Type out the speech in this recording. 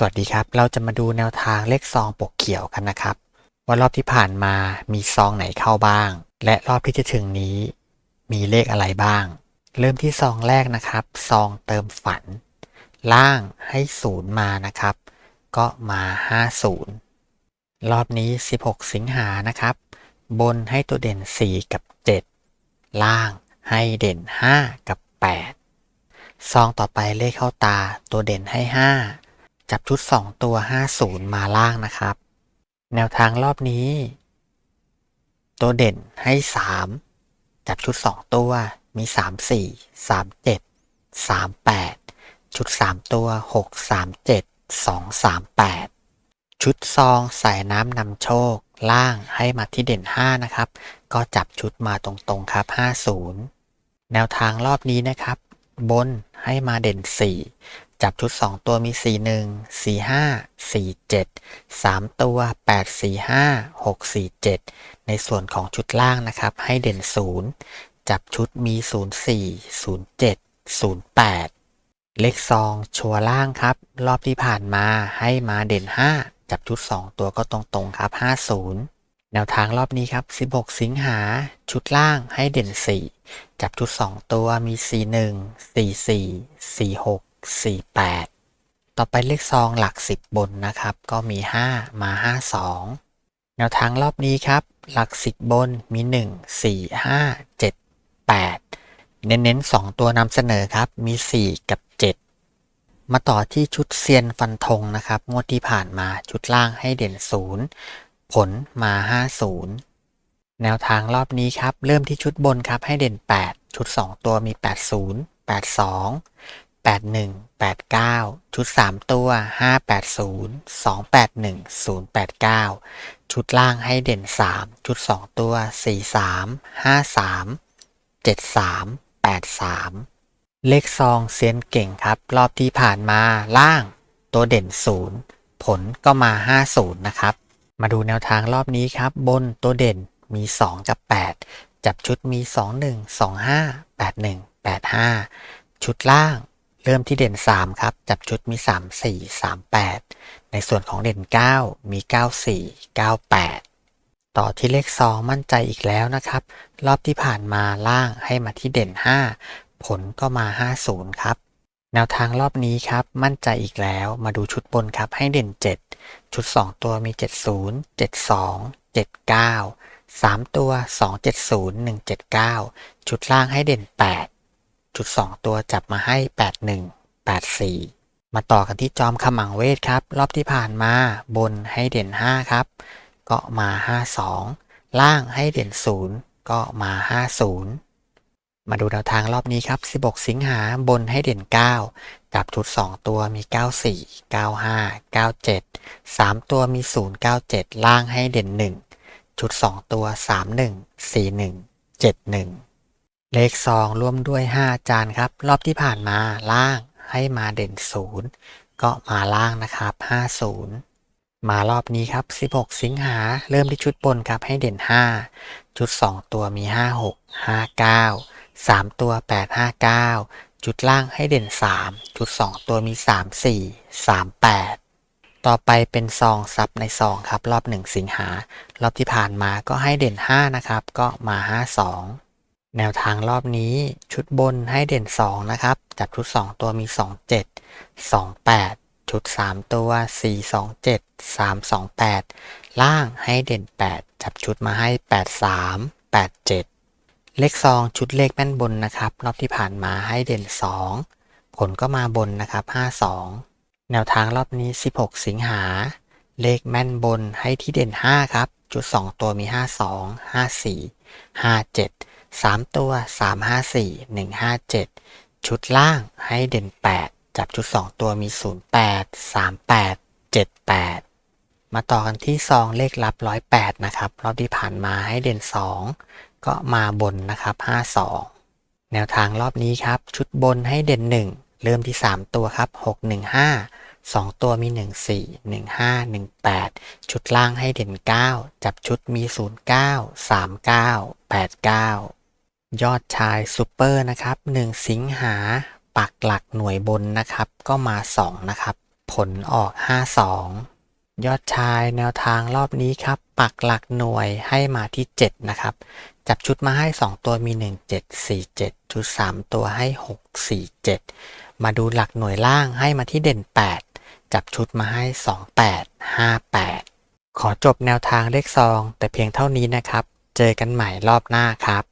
สวัสดีครับ เราจะมาดูแนวทางเลขซองปกเขียวกันนะครับ ว่ารอบที่ผ่านมามีซองไหนเข้าบ้าง และรอบที่จะถึงนี้ มีเลขอะไรบ้าง เริ่มที่ซองแรกนะครับ ซองเติมฝัน ล่างให้ศูนย์มานะครับ ก็มา 50 รอบนี้ 16 สิงหานะครับ บนให้ตัวเด่น 4 กับ 7 ล่างให้เด่น 5 กับ 8 ซองต่อไปเลขเข้าตาตัวเด่นให้ 5 จับชุด 2 ตัว 50 มาล่างนะครับ แนวทางรอบนี้ ตัวเด่นให้ 3 จับชุด 2 ตัวมี 3 4 3 7 3 8 ชุด 3 ตัว 6 3 7 2 3 8 ชุดซองใสายน้ำนำโชคล่างให้มาที่เด่น 5 นะครับ ก็จับชุดมาตรงๆครับ 50 แนวทางรอบนี้นะครับ บนให้มาเด่น 4 จับชุด 2 ตัวมี 41 45 47 3 ตัว 8 45 6 47 ในส่วนของชุดล่างนะครับ ให้เด่น 0 จับชุดมี 04 07 08 เลขซองชัวล่างครับ รอบที่ผ่านมาให้มาเด่น 5 จับชุด 2 ตัวก็ตรงๆครับ 50แนวทางรอบนี้ครับ 16 สิงหา ชุดล่างให้เด่น 4 จับชุด 2 ตัวมี 41 44 46 48 ต่อไปเลขซองหลัก 10 บนนะครับ ก็มี 5 มา 52 แนวทางรอบนี้ครับ หลัก 10 บนมี 1 4 5 7 8 เน้นๆ 2 ตัวนำเสนอครับมี 4 กับ 7 มาต่อที่ชุดเซียนฟันธงนะครับ งวดที่ผ่านมาชุดล่างให้เด่น 0 ผลมา 50แนวทางรอบนี้ครับ เริ่มที่ชุดบนครับให้เด่น 8 ชุด 2 ตัวมี 80 82 81 89 ชุด 3 ตัว 580 281 089 ชุดล่างให้เด่น 3 ชุด 2 ตัว 43 53 73 83 เลขซองเซียนเก่งครับ รอบที่ผ่านมาล่างตัวเด่น 0 ผลก็มา 50 นะครับ มาดูแนวทางรอบนี้ครับ บนตัวเด่นมี 2 กับ 8 จับชุดมี 21 25 81 85 ชุดล่าง เริ่มที่เด่น 3 ครับ จับชุดมี 3 4 3 8 ในส่วนของเด่น 9 มี 94 98 ต่อที่เลข 2 มั่นใจอีกแล้วนะครับ รอบที่ผ่านมาล่างให้มาที่เด่น 5 ผลก็มา 50 ครับ แนวทางรอบนี้ครับ มั่นใจอีกแล้ว มาดูชุดบนครับให้เด่น 7 ชุด 2 ตัวมี 70 72 79 3 ตัว 270 179 ชุดล่างให้เด่น 8 ชุด 2 ตัวจับมาให้ 81 84 มาต่อกันที่จอมขมังเวทครับ รอบที่ผ่านมาบนให้เด่น 5 ครับ ก็มา 52 ล่างให้เด่น 0 ก็มา 50มาดูแนวทางรอบนี้ครับ 16 สิงหาบนให้เด่น9จับชุด 2 ตัวมี 94 95 97 3 ตัวมี 097 ล่างให้เด่น 1 ชุด 2 ตัว 31 41 71 เลขซองร่วมด้วย 5 จานครับ รอบที่ผ่านมาล่างให้มาเด่น 0 ก็มาล่างนะครับ 50 มารอบนี้ครับ 16 สิงหา เริ่มที่ชุดบนครับให้เด่น 5 ชุด 2 ตัวมี 56 59 3 ตัว 859 จุดล่างให้เด่น 3 จุด 2 ตัวมี 3 4 3 8 ต่อไปเป็นซองซับในซองครับ รอบ 1 สิงหา รอบที่ผ่านมาก็ให้เด่น 5 นะครับ ก็มา 52 แนวทางรอบนี้ชุดบนให้เด่น 2 นะครับ จับชุด 2 ตัวมี 27 28 ชุด 3 ตัว 427 328 ล่างให้เด่น 8 จับชุดมาให้ 83 87 เลขซองชุดเลขแม่นบนนะครับ รอบที่ผ่านมาให้เด่น 2 ผลก็มาบนนะครับ 52 แนวทางรอบนี้ 16 สิงหา เลขแม่นบนให้ที่เด่น 5 ครับจุด 2 ตัวมี 52 54 57 3 ตัว 354 157 ชุดล่างให้เด่น 8 จับชุด 2 ตัวมี 08 38 78 มาต่อกันที่ซองเลขลับ 108 นะครับ รอบที่ผ่านมาให้เด่น 2 ก็มาบนนะครับ 52 แนวทางรอบนี้ครับ ชุดบนให้เด่น 1 เริ่มที่ 3 ตัวครับ 615 2 ตัวมี 14 15 18 ชุดล่างให้เด่น 9 จับชุดมี 09 39 89 ยอดชายซูเปอร์นะครับ 1 สิงหาปักหลักหน่วยบนนะครับ ก็มา 2 นะครับ ผลออก 52 ยอดชายแนวทางรอบนี้ครับ ปักหลักหน่วยให้มาที่ 7 นะครับ จับชุดมาให้ 2 ตัวมี 1 7 4 7 ชุด 3 ตัวให้ 6 4 7 มาดูหลักหน่วยล่างให้มาที่เด่น 8 จับชุดมาให้ 2 8 5 8 ขอจบแนวทางเลขซอง แต่เพียงเท่านี้นะครับ เจอกันใหม่รอบหน้าครับ